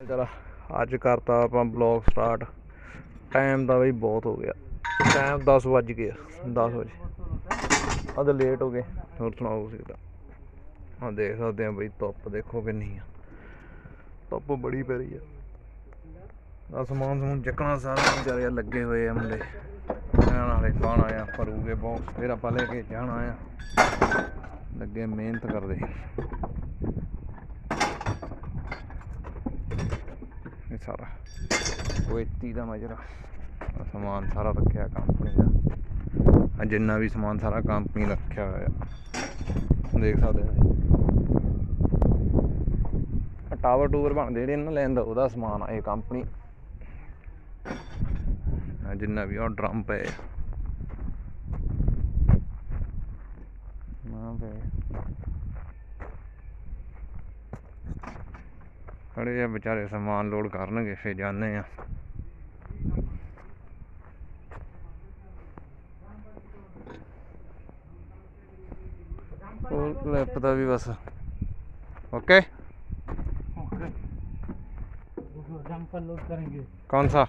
ਚਲ ਅੱਜ ਕਰਤਾ ਆਪਾਂ ਬਲੌਗ ਸਟਾਰਟ ਟਾਈਮ ਦਾ ਬਈ ਬਹੁਤ ਹੋ ਗਿਆ। ਟਾਈਮ 10 ਵੱਜ ਗਏ 10 ਵਜੇ। ਅਦ ਲੇਟ ਹੋ ਗਏ। ਹੋਰ ਸੁਣਾਓ ਤੁਸੀਂ ਤਾਂ? ਹਾਂ ਦੇਖ ਸਕਦੇ ਆ ਬਈ ਧੁੱਪ ਦੇਖੋ ਕਿੰਨੀ ਆ। ਧੁੱਪ ਬੜੀ ਪੈ ਰਹੀ ਆ। ਆ ਸਮਾਨ ਸਮੂਨ ਚੱਕਣਾ, ਸਾਰਾ ਵਿਚਾਰੇ ਲੱਗੇ ਹੋਏ ਆ ਮੁੰਡੇ। ਇਹਨਾਂ ਨਾਲੇ ਖਾਣਾ ਆ ਭਰੂਗੇ ਬਹੁਤ ਫਿਰ ਆਪਾਂ ਲੈ ਕੇ ਜਾਣਾ ਆ। ਲੱਗੇ ਮਿਹਨਤ ਕਰਦੇ ਇਹ ਸਾਰਾ। ਕੋਇਤੀ ਦਾ ਮਜਰਾ। ਸਮਾਨ ਸਾਰਾ ਰੱਖਿਆ ਕੰਪਨੀ ਦਾ। ਆ ਜਿੰਨਾ ਵੀ ਸਮਾਨ ਸਾਰਾ ਕੰਪਨੀ ਦਾ ਰੱਖਿਆ ਹੋਇਆ। ਦੇਖ ਸਕਦੇ ਆ ਟਾਵਰ ਟੂਵਰ ਬਣਦੇ ਜਿਹੜੇ ਇਹਨਾਂ ਲੈਂਦਾ ਉਹਦਾ ਸਮਾਨ ਆ ਇਹ ਕੰਪਨੀ ਜਿੰਨਾ ਵੀ ਉਹ ਡਰਮ ਪਏ ਨਾ ਪਏ ਖੜੇ ਆ ਵਿਚਾਰੇ ਸਮਾਨ ਲੋਡ ਕਰਨਗੇ ਫੇ ਜਾਣੇ ਆ। ਉਹ ਲੈਪ ਦਾ ਵੀ ਬਸ। ओके कौन सा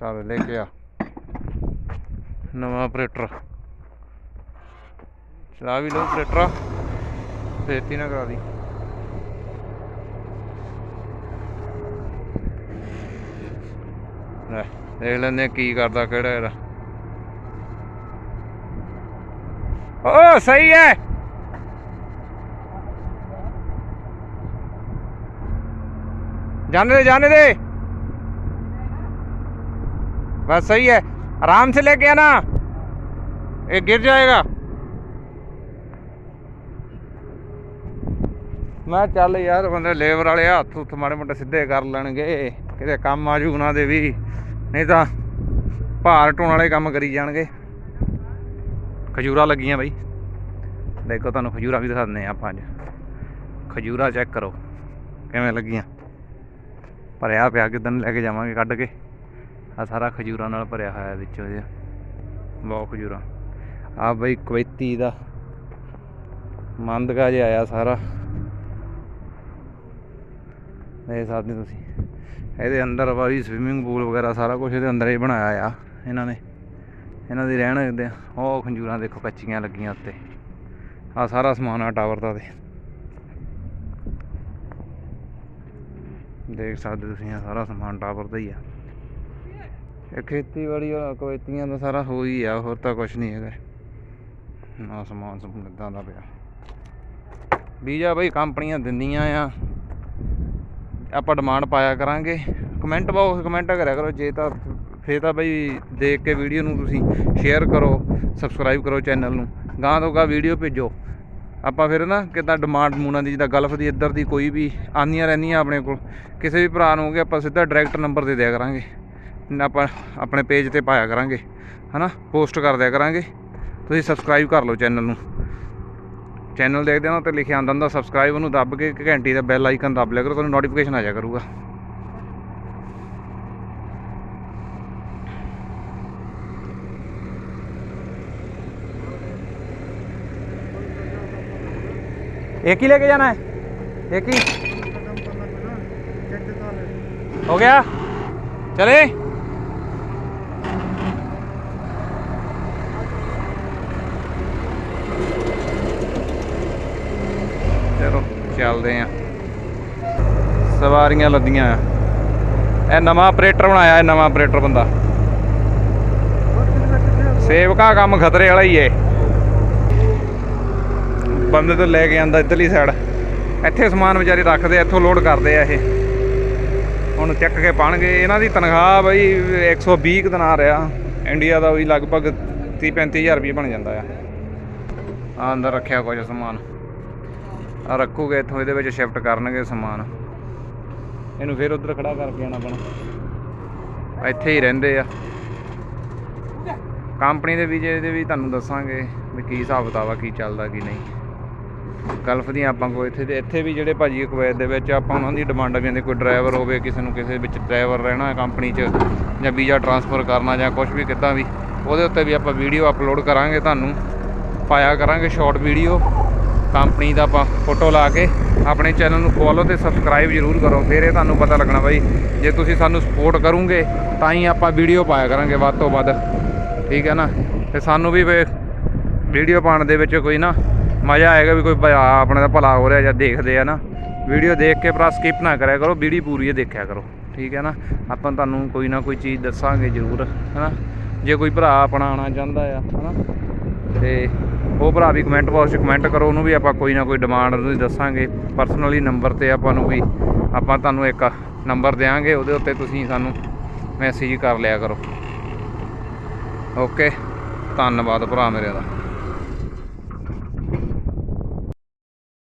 चलो लेके आ नवा ऑपरेटर चला भी लो ऑपरेटर ਨਵਾਂ ਆਪਰੇਟਰ ਚਲਾ ਵੀ ਲੋ ਆਪਰੇਟਰ ਫੇਤੀ ਨਾ ਕਰਾ ਦੀ ਲੈ ਦੇਖ ਲੈਂਦੇ ਆ ਕੀ ਕਰਦਾ ਕਿਹੜਾ ਇਹਦਾ ਓ ਸਹੀ ਹੈ जाने दे जाने दे बस सही है आराम से लेके आना ये गिर जाएगा ਮੈਂ ਚੱਲ ਯਾਰ ਬੰਦੇ ਲੇਬਰ ਵਾਲੇ ਹੱਥ ਹੁੱਥ ਮਾੜੇ ਮੋਟੇ ਸਿੱਧੇ ਕਰ ਲੈਣਗੇ, ਕਿਤੇ ਕੰਮ ਆ ਜੂ ਉਹਨਾਂ ਦੇ ਵੀ, ਨਹੀਂ ਤਾਂ ਭਾਰ ਢੋਣ ਵਾਲੇ ਕੰਮ ਕਰੀ ਜਾਣਗੇ। ਖਜੂਰਾ ਲੱਗੀਆਂ ਬਾਈ। ਦੇਖੋ ਤੁਹਾਨੂੰ ਖਜੂਰਾ ਵੀ ਦਿਖਾ ਦਿੰਦੇ ਆ ਆਪਾਂ ਅੱਜ। ਖਜੂਰਾ ਚੈੱਕ ਕਰੋ, ਕਿਵੇਂ ਲੱਗੀਆਂ। ਭਰਿਆ ਪਿਆ ਕਿਦਨ ਲੈ ਕੇ ਜਾਵਾਂਗੇ ਕੱਢ ਕੇ। ਆ ਸਾਰਾ ਖਜੂਰਾਂ ਨਾਲ ਭਰਿਆ ਹੋਇਆ ਵਿੱਚੋਂ ਉਹਦੇ ਬਹੁਤ ਖਜੂਰਾਂ। ਆ ਬਈ ਕੁਵੈਤੀ ਦਾ ਮੰਦਗਾ ਜਿਹਾ ਆਇਆ ਸਾਰਾ। ਦੇਖ ਸਕਦੇ ਤੁਸੀਂ। ਇਹਦੇ ਅੰਦਰ ਵਾਲੀ ਸਵਿਮਿੰਗ ਪੂਲ ਵਗੈਰਾ ਸਾਰਾ ਕੁਝ ਇਹਦੇ ਅੰਦਰ ਹੀ ਬਣਾਇਆ ਆ ਇਹਨਾਂ ਨੇ। ਇਹਨਾਂ ਦੀ ਰਹਿਣ ਦੇ ਉਹ ਖੰਜੂਰਾਂ ਦੇਖੋ ਕੱਚੀਆਂ ਲੱਗੀਆਂ ਉੱਤੇ। ਆ ਸਾਰਾ ਸਮਾਨ ਆ ਟਾਵਰ ਦਾ ਤੇ। ਦੇਖ ਸਕਦੇ ਤੁਸੀਂ ਆ ਸਾਰਾ ਸਮਾਨ ਟਾਵਰ ਦਾ ਹੀ ਆ। ਇਹ ਖੇਤੀਬਾੜੀ ਵਾਲਾ ਕੁਵੈਤੀਆਂ ਦਾ ਸਾਰਾ ਹੋ ਹੀ ਆ, ਹੋਰ ਤਾਂ ਕੁਝ ਨਹੀਂ ਹੈਗਾ। ਨਾ ਸਮਾਨ ਸਮੂਨ ਇਦਾਂ ਦਾ ਪਿਆ। ਬੀਜਾ ਬਈ ਕੰਪਨੀਆਂ ਦਿੰਦੀਆਂ ਆ। ਆਪਾਂ ਡਿਮਾਂਡ ਪਾਇਆ ਕਰਾਂਗੇ। ਕਮੈਂਟ ਬਾਕਸ ਕਮੈਂਟ ਕਰਿਆ ਕਰੋ, ਜੇ ਤਾਂ ਫੇਰ ਤਾਂ ਬਈ ਦੇਖ ਕੇ ਵੀਡੀਓ ਨੂੰ ਤੁਸੀਂ ਸ਼ੇਅਰ ਕਰੋ ਸਬਸਕ੍ਰਾਈਬ ਕਰੋ ਚੈਨਲ ਨੂੰ। ਗਾਂ ਤੋਂ ਗਾਂ ਵੀਡੀਓ ਭੇਜੋ। ਆਪਾਂ ਫਿਰ ਨਾ ਕਿੱਦਾਂ ਡਿਮਾਂਡ ਮੂਨਾਂ ਦੀ, ਜਿੱਦਾਂ ਗਲਫ ਦੀ, ਇੱਧਰ ਦੀ ਕੋਈ ਵੀ ਆਉਂਦੀਆਂ ਰਹਿੰਦੀਆਂ ਆਪਣੇ ਕੋਲ, ਕਿਸੇ ਵੀ ਭਰਾ ਨੂੰ ਹੋਗੇ ਆਪਾਂ ਸਿੱਧਾ ਡਾਇਰੈਕਟ ਨੰਬਰ ਦੇ ਦਿਆ ਕਰਾਂਗੇ। ਆਪਾਂ ਆਪਣੇ ਪੇਜ ਤੇ ਪਾਇਆ ਕਰਾਂਗੇ। ਹਨਾ? ਪੋਸਟ ਕਰ ਦਿਆ ਕਰਾਂਗੇ। ਤੁਸੀਂ ਸਬਸਕ੍ਰਾਈਬ ਕਰ ਲਓ ਚੈਨਲ ਨੂੰ। ਚੈਨਲ ਦੇਖਦੇ ਹੋ ਨਾ ਤੇ ਲਿਖਿਆ ਆਉਂਦਾ ਹੁੰਦਾ ਸਬਸਕ੍ਰਾਈਬ ਉਹਨੂੰ ਦੱਬ ਕੇ ਇੱਕ ਘੰਟੀ ਦਾ ਬੈਲ ਆਈਕਨ ਦੱਬ ਲਿਆ ਕਰੋ ਤੁਹਾਨੂੰ ਨੋਟੀਫਿਕੇਸ਼ਨ ਆ ਜਾਇਆ ਕਰੂਗਾ एक ही लेके जाना है एक ही हो गया चले ਚੱਲਦੇ ਆ। ਸਵਾਰੀਆਂ ਲੱਦੀਆਂ ਇਹ ਨਵਾਂ ਆਪਰੇਟਰ ਬਣਾਇਆ, ਇਹ ਨਵਾਂ ਆਪਰੇਟਰ ਬੰਦਾ। ਸੇਵਕਾ ਕੰਮ ਖਤਰੇ ਵਾਲਾ ਹੀ ਏ। ਬੰਦੇ ਤੋਂ ਲੈ ਕੇ ਆਂਦਾ ਇੱਧਰਲੀ ਸਾਈਡ ਇੱਥੇ ਸਮਾਨ ਵਿਚਾਰੇ ਰੱਖਦੇ ਇੱਥੋਂ ਲੋਡ ਕਰਦੇ ਆ ਇਹ। ਹੁਣ ਚੱਕ ਕੇ ਪਾਣਗੇ। ਇਹਨਾਂ ਦੀ ਤਨਖਾਹ ਬਈ 120 ਕੁ ਦਿਨਾਰ ਆ ਇੰਡੀਆ ਦਾ ਵੀ ਲਗਭਗ 30 35000 ਰੁਪਏ ਬਣ ਜਾਂਦਾ ਆ। ਆ ਅੰਦਰ ਰੱਖਿਆ ਕੁਝ ਸਮਾਨ। ਰੱਖੂਗੇ ਇੱਥੋਂ, ਇਹਦੇ ਵਿੱਚ ਸ਼ਿਫਟ ਕਰਨਗੇ ਸਮਾਨ। ਇਹਨੂੰ ਫਿਰ ਉਧਰ ਖੜਾ ਕਰਕੇ ਆਣਾ ਪੈਣਾ। ਇੱਥੇ ਹੀ ਰਹਿੰਦੇ ਆ। ਕੰਪਨੀ ਦੇ ਵੀਜ਼ੇ ਦੇ ਵੀ ਤੁਹਾਨੂੰ ਦੱਸਾਂਗੇ ਵੀ ਕੀ ਹਿਸਾਬ ਕਿਤਾਬ ਆ, ਕੀ ਚੱਲਦਾ, ਕੀ ਨਹੀਂ। ਗਲਫ ਦੀਆਂ ਆਪਾਂ ਕੋਈ ਇੱਥੇ ਦੇ ਇੱਥੇ ਵੀ ਜਿਹੜੇ ਭਾਜੀ ਕੁਵੈਤ ਦੇ ਵਿੱਚ ਆਪਾਂ ਉਹਨਾਂ ਦੀ ਡਿਮਾਂਡ ਵੀ ਆਂਦੀ ਕੋਈ ਡਰਾਈਵਰ ਹੋਵੇ, ਕਿਸੇ ਨੂੰ ਕਿਸੇ ਵਿੱਚ ਡਰਾਈਵਰ ਰਹਿਣਾ ਕੰਪਨੀ 'ਚ, ਜਾਂ ਵੀਜ਼ਾ ਟਰਾਂਸਫਰ ਕਰਨਾ, ਜਾਂ ਕੁਝ ਵੀ ਕਿੱਦਾਂ ਵੀ, ਉਹਦੇ ਉੱਤੇ ਵੀ ਆਪਾਂ ਵੀਡੀਓ ਅਪਲੋਡ ਕਰਾਂਗੇ ਤੁਹਾਨੂੰ। ਪਾਇਆ ਕਰਾਂਗੇ ਸ਼ਾਰਟ ਵੀਡੀਓ ਕੰਪਨੀ ਦਾ ਆਪਾਂ ਫੋਟੋ ਲਾ ਕੇ ਆਪਣੇ ਚੈਨਲ ਨੂੰ ਫੋਲੋ ਤੇ ਸਬਸਕ੍ਰਾਈਬ ਜ਼ਰੂਰ ਕਰੋ। ਫਿਰ ਇਹ ਤੁਹਾਨੂੰ ਪਤਾ ਲੱਗਣਾ ਬਾਈ, ਜੇ ਤੁਸੀਂ ਸਾਨੂੰ ਸਪੋਰਟ ਕਰੋਗੇ, ਤਾਂ ਹੀ ਆਪਾਂ ਵੀਡੀਓ ਪਾਇਆ ਕਰਾਂਗੇ ਵੱਧ ਤੋਂ ਵੱਧ। ਠੀਕ ਹੈ ਨਾ? ਤੇ ਸਾਨੂੰ ਵੀ ਵੀਡੀਓ ਪਾਉਣ ਦੇ ਵਿੱਚ ਕੋਈ ਨਾ ਮਜ਼ਾ ਆਏਗਾ ਵੀ ਕੋਈ ਭਾ ਆਪਣੇ ਦਾ ਭਲਾ ਹੋ ਰਿਹਾ ਜਾਂ ਦੇਖਦੇ ਆ ਨਾ। ਵੀਡੀਓ ਦੇਖ ਕੇ ਭਰਾ ਸਕਿਪ ਨਾ ਕਰਿਆ ਕਰੋ ਵੀਡੀਓ ਪੂਰੀ ਦੇਖਿਆ ਕਰੋ। ਠੀਕ ਹੈ ਨਾ? ਆਪਾਂ ਤੁਹਾਨੂੰ ਕੋਈ ਨਾ ਕੋਈ ਚੀਜ਼ ਦੱਸਾਂਗੇ ਜ਼ਰੂਰ, ਹੈ ਨਾ? ਜੇ ਕੋਈ ਭਰਾ ਆਪਣਾ ਆਉਣਾ ਚਾਹੁੰਦਾ ਆ, ਹੈ ਨਾ? ਤੇ ਉਹ ਭਰਾ ਵੀ ਕਮੈਂਟ ਬਾਕਸ 'ਚ ਕਮੈਂਟ ਕਰੋ, ਉਹਨੂੰ ਵੀ ਆਪਾਂ ਕੋਈ ਨਾ ਕੋਈ ਡਿਮਾਂਡ ਉਹਨੂੰ ਦੱਸਾਂਗੇ। ਪਰਸਨਲੀ ਨੰਬਰ ਤੇ ਆਪਾਂ ਨੂੰ ਵੀ, ਆਪਾਂ ਤੁਹਾਨੂੰ ਇੱਕ ਨੰਬਰ ਦੇਵਾਂਗੇ ਉਹਦੇ ਉੱਤੇ ਤੁਸੀਂ ਸਾਨੂੰ ਮੈਸੇਜ ਕਰ ਲਿਆ ਕਰੋ। ਓਕੇ ਧੰਨਵਾਦ ਭਰਾ ਮੇਰੇ ਦਾ।